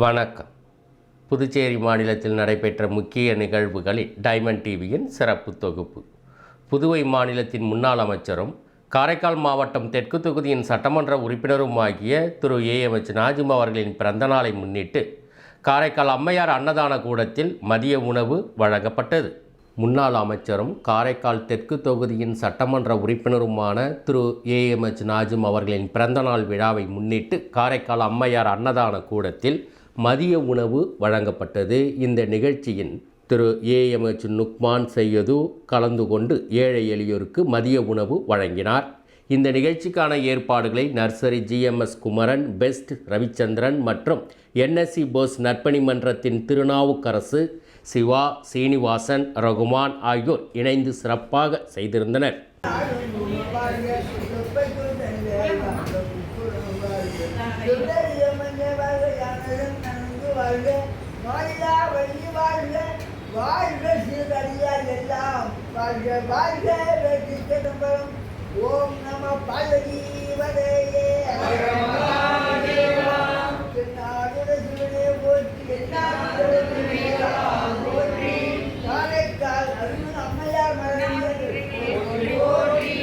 வணக்கம். புதுச்சேரி மாநிலத்தில் நடைபெற்ற முக்கிய நிகழ்வுகளில் டைமண்ட் டிவியின் சிறப்பு தொகுப்பு. புதுவை மாநிலத்தின் முன்னாள் அமைச்சரும் காரைக்கால் மாவட்டம் தெற்கு தொகுதியின் சட்டமன்ற உறுப்பினருமாகிய திரு. ஏஎம்எச் நாஜிம் அவர்களின் பிறந்தநாளை முன்னிட்டு காரைக்கால் அம்மையார் அன்னதான கூடத்தில் மதிய உணவு வழங்கப்பட்டது. முன்னாள் அமைச்சரும் காரைக்கால் தெற்கு தொகுதியின் சட்டமன்ற உறுப்பினருமான திரு. ஏஎம்எச் நாஜிம் அவர்களின் பிறந்தநாள் விழாவை முன்னிட்டு காரைக்கால் அம்மையார் அன்னதான கூடத்தில் மதிய உணவு வழங்கப்பட்டது. இந்த நிகழ்ச்சியின் திரு. ஏஎம்எச் நுக்மான் செய்யது கலந்து கொண்டு ஏழை எளியோருக்கு மதிய உணவு வழங்கினார். இந்த நிகழ்ச்சிக்கான ஏற்பாடுகளை nursery GMS Kumaran best Ravichandran மற்றும் என்எஸ்சி போஸ் நற்பணி மன்றத்தின் திருநாவுக்கரசு சிவா சீனிவாசன் ரகுமான் ஆகியோர் இணைந்து சிறப்பாக செய்திருந்தனர். வாழ்க சீரடியார் எல்லாம். வாழ்க வாழ்க வெற்றி சிதம்பரம். ஓம் நம பார்வதி வரையே தென்னாடுட சிவனே போற்றி. என்னாடுட சிவனே போற்றி. காரைக்கால் அருள் அம்மையார் மரணம் போற்றி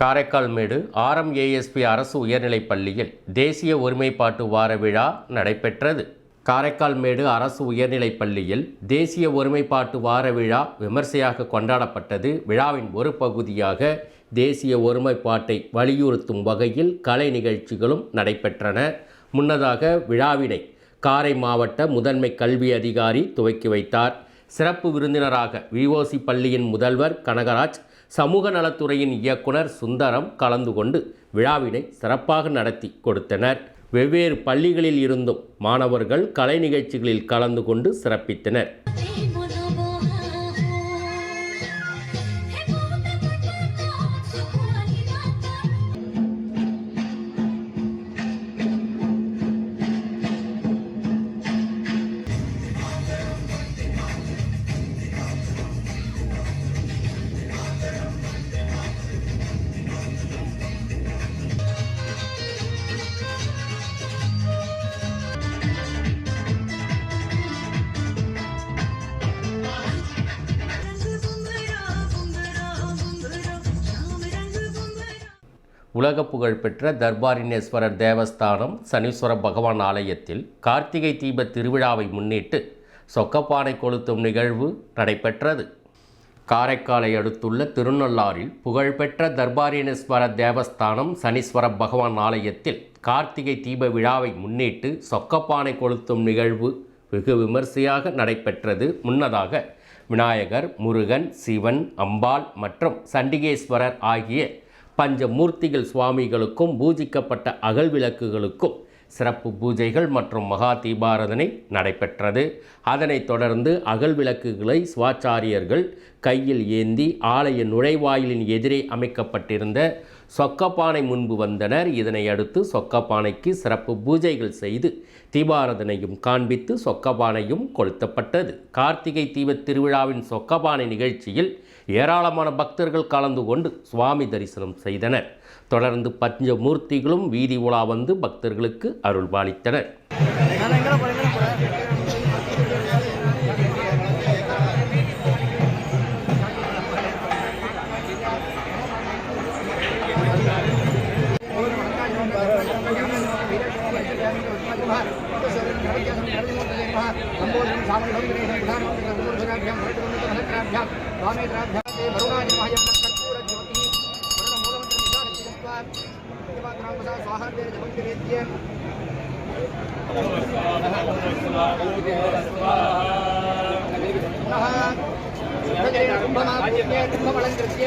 காரைக்கால் மேடு ஆர்எம்ஏஎஸ்பி அரசு உயர்நிலைப் பள்ளியில் தேசிய ஒருமைப்பாட்டு வார விழா நடைபெற்றது. காரைக்கால் மேடு அரசு உயர்நிலைப் பள்ளியில் தேசிய ஒருமைப்பாட்டு வார விழா விமர்சையாக கொண்டாடப்பட்டது. விழாவின் ஒரு பகுதியாக தேசிய ஒருமைப்பாட்டை வலியுறுத்தும் வகையில் கலை நிகழ்ச்சிகளும் நடைபெற்றன. முன்னதாக விழாவினை காரை மாவட்ட முதன்மை கல்வி அதிகாரி துவக்கி வைத்தார். சிறப்பு விருந்தினராக விஓசி பள்ளியின் முதல்வர் கனகராஜ் சமூக நலத்துறையின் இயக்குனர் சுந்தரம் கலந்து கொண்டு விழாவினை சிறப்பாக நடத்தி கொடுத்தனர். வெவ்வேறு பள்ளிகளில் இருந்தும் மாணவர்கள் கலை நிகழ்ச்சிகளில் கலந்து கொண்டு சிறப்பித்தனர். உலக புகழ்பெற்ற தர்பாரிணேஸ்வரர் தேவஸ்தானம் சனீஸ்வர பகவான் ஆலயத்தில் கார்த்திகை தீப திருவிழாவை முன்னிட்டு சொக்கப்பானை கொளுத்தும் நிகழ்வு நடைபெற்றது. காரைக்காலை அடுத்துள்ள திருநள்ளாறில் புகழ்பெற்ற தர்பாரிணேஸ்வர தேவஸ்தானம் சனீஸ்வர பகவான் ஆலயத்தில் கார்த்திகை தீப விழாவை முன்னிட்டு சொக்கப்பானை கொளுத்தும் நிகழ்வு வெகு விமர்சையாக நடைபெற்றது. முன்னதாக விநாயகர் முருகன் சிவன் அம்பாள் மற்றும் சண்டிகேஸ்வரர் ஆகிய பஞ்சமூர்த்திகள் சுவாமிகளுக்கும் பூஜிக்கப்பட்ட அகல் விளக்குகளுக்கும் சிறப்பு பூஜைகள் மற்றும் மகா தீபாராதனை நடைபெற்றது. அதனைத் தொடர்ந்து அகல் விளக்குகளை சுவாச்சாரியர்கள் கையில் ஏந்தி ஆலய நுழைவாயிலின் எதிரே அமைக்கப்பட்டிருந்த சொக்கப்பானை முன்பு வந்தனர். இதனை அடுத்து சொக்கப்பானைக்கு சிறப்பு பூஜைகள் செய்து தீபாராதனையும் காண்பித்து சொக்கப்பானையும் கொளுத்தப்பட்டது. கார்த்திகை தீபத் திருவிழாவின் சொக்கப்பானை நிகழ்ச்சியில் ஏராளமான பக்தர்கள் கலந்து கொண்டு சுவாமி தரிசனம் செய்தனர். தொடர்ந்து பஞ்சமூர்த்திகளும் வீதி உலா வந்து பக்தர்களுக்கு அருள்பாலித்தனர். स्वाहायं कर्पूरज्योतिः वर्णमूलमन्त्रं निधानचित्वा देवाग्रामसा स्वाहान्तेन जपं क्रियते पुनः कुम्भमापूर्ये कुम्भमलङ्कृत्य